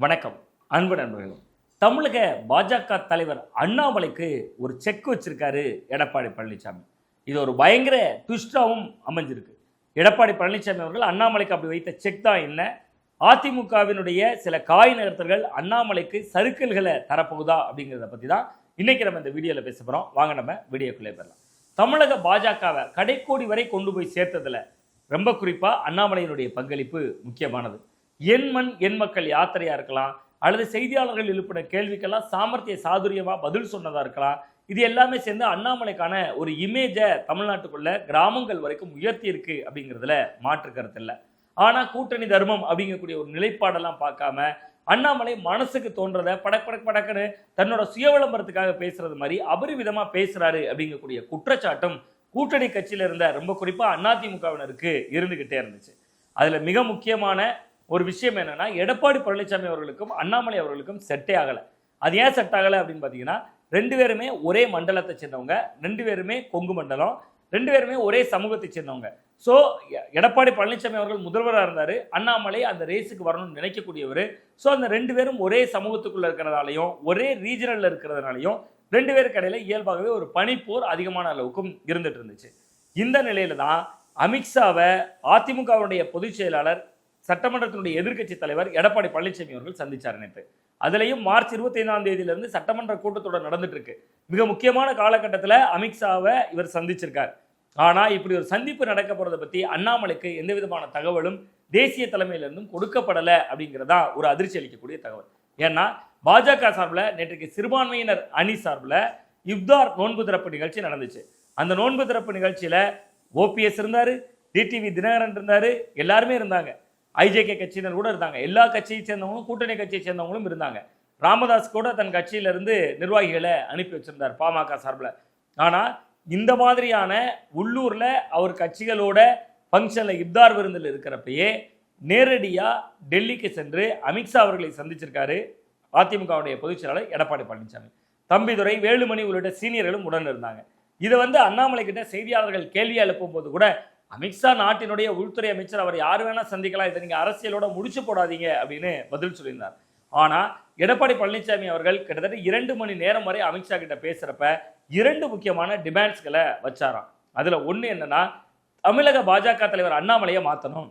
வணக்கம். அன்பு நண்பர்களும் தமிழக பாஜக தலைவர் அண்ணாமலைக்கு ஒரு செக் வச்சிருக்காரு எடப்பாடி பழனிசாமி. இது ஒரு பயங்கர ட்விஸ்டாகவும் அமைஞ்சிருக்கு. எடப்பாடி பழனிசாமி அவர்கள் அண்ணாமலைக்கு அப்படி வைத்த செக் தான் என்ன? அதிமுகவினுடைய சில காய் நகர்த்தர்கள் அண்ணாமலைக்கு சறுக்கல்களை தரப்போகுதா அப்படிங்கிறத பற்றி தான் இன்றைக்கி நம்ம இந்த வீடியோவில் பேச போகிறோம் வாங்க நம்ம வீடியோக்குள்ளே போயிடலாம். தமிழக பாஜகவை கடைக்கோடி வரை கொண்டு போய் சேர்த்ததில் ரொம்ப குறிப்பாக அண்ணாமலையினுடைய பங்களிப்பு முக்கியமானது. என் மண் என் மக்கள் யாத்திரையாக இருக்கலாம் அல்லது செய்தியாளர்கள் எழுப்பின கேள்விக்கெல்லாம் சாமர்த்திய சாதுரியமாக பதில் சொன்னதாக இருக்கலாம். இது எல்லாமே சேர்ந்து அண்ணாமலைக்கான ஒரு இமேஜை தமிழ்நாட்டுக்குள்ள கிராமங்கள் வரைக்கும் உயர்த்தி இருக்கு அப்படிங்கிறதுல மாற்று கருத்து இல்லை. ஆனால் கூட்டணி தர்மம் அப்படிங்கக்கூடிய ஒரு நிலைப்பாடெல்லாம் பார்க்காம அண்ணாமலை மனசுக்கு தோன்றதை படக் படக் படக்குன்னு தன்னோட சுய விளம்பரத்துக்காக பேசுறது மாதிரி அபரிவிதமாக பேசுறாரு அப்படிங்கக்கூடிய குற்றச்சாட்டும் கூட்டணி கட்சியில் இருந்த ரொம்ப குறிப்பாக அதிமுகவினருக்கு இருந்துகிட்டே இருந்துச்சு. அதில் மிக முக்கியமான ஒரு விஷயம் என்னென்னா எடப்பாடி பழனிசாமி அவர்களுக்கும் அண்ணாமலை அவர்களுக்கும் செட்டே ஆகலை. அது ஏன் செட் ஆகலை அப்படின்னு பார்த்தீங்கன்னா ரெண்டு பேருமே ஒரே மண்டலத்தை சேர்ந்தவங்க ரெண்டு பேருமே கொங்கு மண்டலம் ரெண்டு பேருமே ஒரே சமூகத்தை சேர்ந்தவங்க. ஸோ எடப்பாடி பழனிசாமி அவர்கள் முதல்வராக இருந்தார் அண்ணாமலை அந்த ரேஸுக்கு வரணும்னு நினைக்கக்கூடியவர். ஸோ அந்த ரெண்டு பேரும் ஒரே சமூகத்துக்குள்ளே இருக்கிறதாலையும் ஒரே ரீஜனலில் இருக்கிறதுனாலையும் ரெண்டு பேருக்கு இடையில இயல்பாகவே ஒரு பனிப்போர் அதிகமான அளவுக்கும் இருந்துட்டு இருந்துச்சு. இந்த நிலையில தான் அமித்ஷாவை அதிமுகவுடைய பொதுச் செயலாளர் சட்டமன்றத்தினுடைய எதிர்க்கட்சி தலைவர் எடப்பாடி பழனிசாமி அவர்கள் சந்திச்சார் நேற்று. அதுலேயும் மார்ச் இருபத்தி ஐந்தாம் தேதியிலிருந்து சட்டமன்ற கூட்டத்தொடர் நடந்துட்டு இருக்கு மிக முக்கியமான காலகட்டத்தில் அமித்ஷாவை இவர் சந்திச்சிருக்கார். ஆனால் இப்படி ஒரு சந்திப்பு நடக்க போகிறத பற்றி அண்ணாமலைக்கு எந்த விதமான தகவலும் தேசிய தலைமையிலிருந்தும் கொடுக்கப்படலை அப்படிங்கிறதா ஒரு அதிர்ச்சி அளிக்கக்கூடிய தகவல். ஏன்னா பாஜக சார்பில் நேற்றுக்கு சிறுபான்மையினர் அணி சார்பில் இப்தார் நோன்பு திறப்பு நிகழ்ச்சி நடந்துச்சு. அந்த நோன்பு திறப்பு நிகழ்ச்சியில் ஓபிஎஸ் இருந்தார் டிடிவி தினகரன் இருந்தார் எல்லாருமே இருந்தாங்க. ஐஜேகே கட்சியினர் கூட இருந்தாங்க. எல்லா கட்சியை சேர்ந்தவங்களும் கூட்டணி கட்சியை சேர்ந்தவங்களும் இருந்தாங்க. ராமதாஸ் கூட தன் கட்சியிலிருந்து நிர்வாகிகளை அனுப்பி வச்சிருந்தார் பாமக சார்பில். ஆனால் இந்த மாதிரியான உள்ளூரில் அவர் கட்சிகளோட ஃபங்க்ஷனில் இப்தார் விருந்தில் இருக்கிறப்பயே நேரடியாக டெல்லிக்கு சென்று அமித்ஷா அவர்களை சந்திச்சிருக்காரு. அதிமுகவுடைய பொதுச் செயலாளர் எடப்பாடி பழனிசாமி. தம்பிதுரை வேலுமணி உள்ளிட்ட சீனியர்களும் உடன் இருந்தாங்க. இதை வந்து அண்ணாமலை கிட்ட செய்தியாளர்கள் கேள்வி எழுப்பும் போது கூட அமித்ஷா நாட்டினுடைய உள்துறை அமைச்சர் அவர் யார் வேணால் சந்திக்கலாம். இதை நீங்கள் அரசியலோட முடிச்சு போடாதீங்க அப்படின்னு பதில் சொல்லியிருந்தார். ஆனால் எடப்பாடி பழனிசாமி அவர்கள் கிட்டத்தட்ட இரண்டு மணி நேரம் வரை அமித்ஷா கிட்ட பேசுகிறப்ப இரண்டு முக்கியமான டிமாண்ட்ஸ்களை வச்சாராம். அதில் ஒன்று என்னென்னா தமிழக பாஜக தலைவர் அண்ணாமலையை மாற்றணும்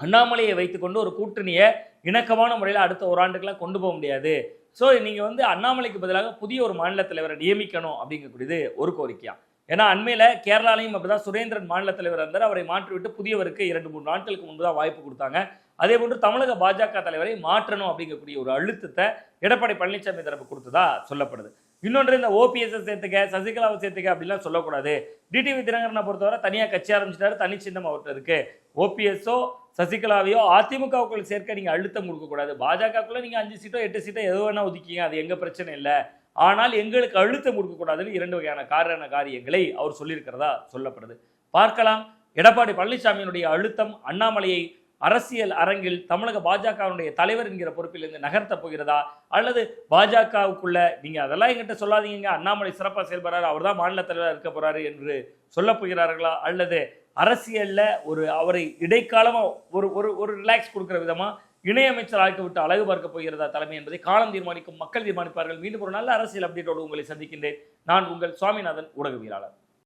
அண்ணாமலையை வைத்துக்கொண்டு ஒரு கூட்டணியை இணக்கமான முறையில் அடுத்த ஒரு கொண்டு போக முடியாது. ஸோ நீங்கள் வந்து அண்ணாமலைக்கு பதிலாக புதிய ஒரு மாநில தலைவரை நியமிக்கணும் அப்படிங்கக்கூடியது ஒரு கோரிக்கையாக ஏன்னா அண்மையில் கேரளாலையும் அப்படி தான் சுரேந்திரன் மாநில தலைவர் இருந்தார். அவரை மாற்றிவிட்டு புதியவருக்கு இரண்டு மூணு நாட்களுக்கு முன்பு தான் வாய்ப்பு கொடுத்தாங்க. அதே போன்று தமிழக பாஜக தலைவரை மாற்றணும் அப்படிங்கக்கூடிய ஒரு அழுத்தத்தை எடப்பாடி பழனிசாமி தரப்பு கொடுத்ததா சொல்லப்படுது. இன்னொன்று இந்த ஓபிஎஸ்ஸை சேர்த்துக்க சசிகலாவை சேர்த்துக்க அப்படிலாம் சொல்லக்கூடாது. டிடிவி தினகரனை பொறுத்தவரை தனியாக கட்சி ஆரம்பிச்சிட்டாரு தனி சின்னம் அவர்கிட்ட இருக்கு. ஓபிஎஸ்ஓ சசிகலாவையோ அதிமுகவுக்குள்ள சேர்க்க நீங்கள் அழுத்தம் கொடுக்கக்கூடாது. பாஜகக்குள்ளே நீங்கள் அஞ்சு சீட்டோ எட்டு சீட்டோ எது வேணால் ஒதுக்கிங்க அது எங்கள் பிரச்சனை இல்லை. ஆனால் எங்களுக்கு அழுத்தம் கொடுக்கக்கூடாதுன்னு இரண்டு வகையான காரண காரியங்களை அவர் சொல்லியிருக்கிறதா சொல்லப்படுது. பார்க்கலாம். எடப்பாடி பழனிசாமியினுடைய அழுத்தம் அண்ணாமலையை அரசியல் அரங்கில் தமிழக பாஜகவினுடைய தலைவர் என்கிற பொறுப்பிலிருந்து நகர்த்த போகிறதா? அல்லது பாஜகவுக்குள்ள நீங்கள் அதெல்லாம் எங்கிட்ட சொல்லாதீங்க. அண்ணாமலை சிறப்பாக செயல்படுறாரு. அவர் தான் மாநில தலைவராக இருக்க போகிறாரு என்று சொல்ல போகிறார்களா? அல்லது அரசியலில் ஒரு அவரை இடைக்காலமாக ஒரு ஒரு ஒரு ரிலாக்ஸ் கொடுக்குற விதமாக இணையமைச்சர் ஆக்கி விட்டு அழகு பார்க்க போகிறதா தலைமை என்பதை காலம் தீர்மானிக்கும் மக்கள் தீர்மானிப்பார்கள். மீண்டும் ஒரு நல்ல அரசியல் அப்டேட்டோடு உங்களை சந்திக்கின்றேன். நான் உங்கள் சுவாமிநாதன் ஊடகவியலாளர்.